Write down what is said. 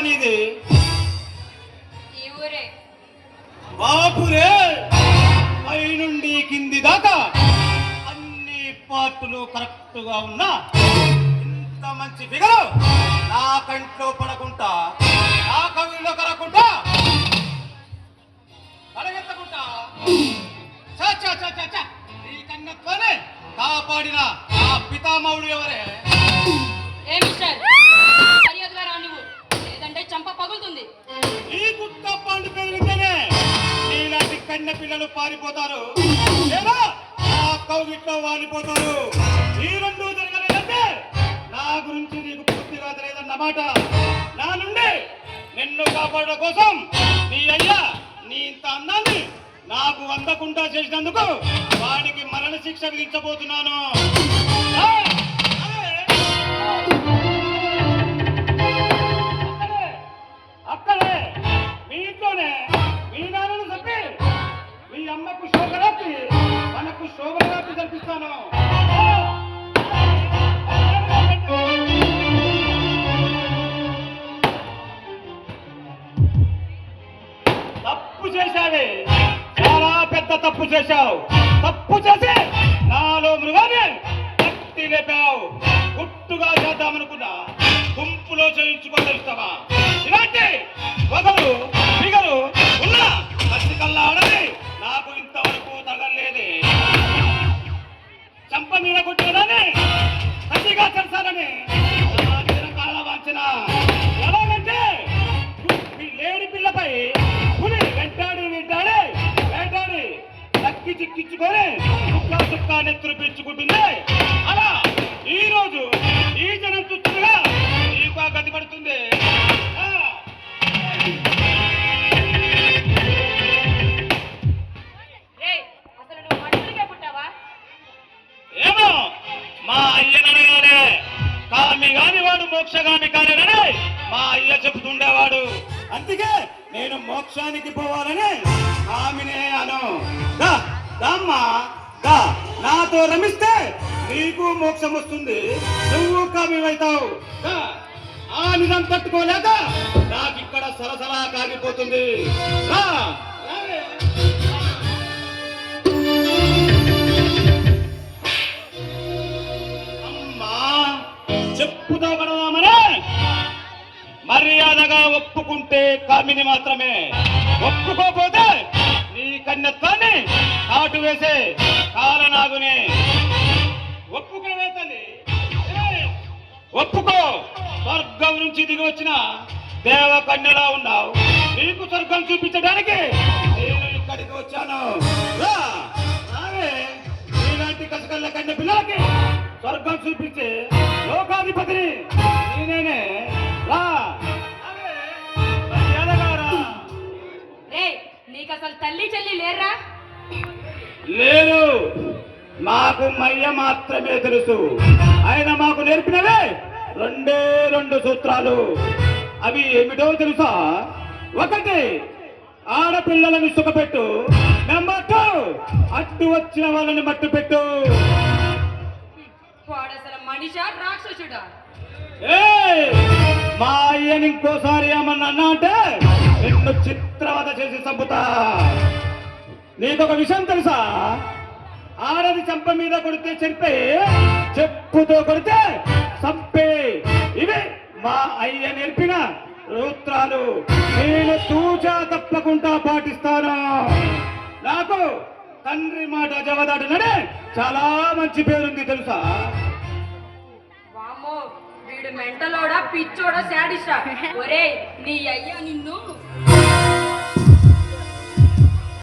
నీది ఊరే. బాపురే పై నుండి కింది దాకా అన్ని పార్టులు కరెక్ట్గా ఉన్నా ఇంత మంచి ఫిగరు నా కంట్లో పడకుండా నా కవిలో కరకుండా పడగెత్తకుండా చా చా చా చా కాపాడిన ఆ పితామహుడు ఎవరే? కన్న పారిపోతారు. లేదా ఆ కౌగిట్లో వాలిపోతారు. ఈ రెండు జరగలేదంటే నా గురించి నీకు పూర్తిగా తెలియదన్నమాట నా నుండి నిన్ను కాపాడడం కోసం నీ అయ్యా నీ ఇంత అందాన్ని నాకు అందకుండా చేసినందుకు వాడికి మరణ శిక్ష విధించబోతున్నాను. అమ్మకు శోభరాత్రి మనకు శోభరాత్రి కల్పిస్తాను తప్పు చేశావే. చాలా పెద్ద తప్పు చేశావు. తప్పు చేసి నాలో మృగాన్ని కట్టి లేపావు. గుట్టుగా చేద్దామనుకున్నా గుంపులో చేయించుకోగలుగుతావా ఇలాంటి వదలు పెంచుకుంటుంది అలా ఈ రోజు ఈ జనం చుట్టూగా నీకు గతి పడుతుంది. ఏమో మా అయ్యనడగానే కామి కాని వాడు మోక్షగామి కానినని మా అయ్య చెబుతుండేవాడు. అందుకే నేను మోక్షానికి పోవాలని ఆమెనే అను. దా దా నాతో రమిస్తే నీకు మోక్షం వస్తుంది. నువ్వు కామివైతావు. ఆ నిజం తట్టుకోలేక నాకు ఇక్కడ సరసలా కాగిపోతుంది. రా. అమ్మా చెప్పుతో కడదామనే మర్యాదగా ఒప్పుకుంటే కామిని మాత్రమే. ఒప్పుకోకపోతే నీ కన్నెత్తాన్ని చేసే వేసే కాలనాగునే. ఒప్పుకోవే తల్లి. ఒప్పుకో. స్వర్గం నుంచి దిగి వచ్చిన దేవ కన్యలా ఉన్నావు. నీకు స్వర్గం చూపించడానికి నేను ఇక్కడికి వచ్చాను. రా, నీలాంటి కసకల్ల కన్య పిల్లలకి స్వర్గం చూపించే లోకాధిపతిని నేనే రా. నీకు అసలు తల్లి చెల్లి లేరా లేదు. మాకు మయ్య మాత్రమే తెలుసు. ఆయన మాకు నేర్పినవే. రెండే రెండు సూత్రాలు. అవి ఏమిటో తెలుసా? ఒకటి ఆడపిల్లలను సుఖపెట్టు. నెంబర్ టూ అడ్డు వచ్చిన వాళ్ళని మట్టు పెట్టు! మా అయ్యని ఇంకోసారి ఏమన్నా అన్నా అంటే నిన్ను చిత్రవద చేసి చంపుతా. నీకొక విషయం తెలుసా? ఆడది చంప మీద కొడితే చెప్పే చెప్పుతో కొడితే చంపే. ఇవి మా అయ్య నేర్పిన సూత్రాలు. నేను తూచా తప్పకుండా పాటిస్తాను? నాకు తండ్రి మాట జవదాటననే చాలా మంచి పేరుంది తెలుసా? వీడు మెంటలోడా పిచ్చోడా శాడిస్టా? ఒరే నీ అయ్యా నిన్ను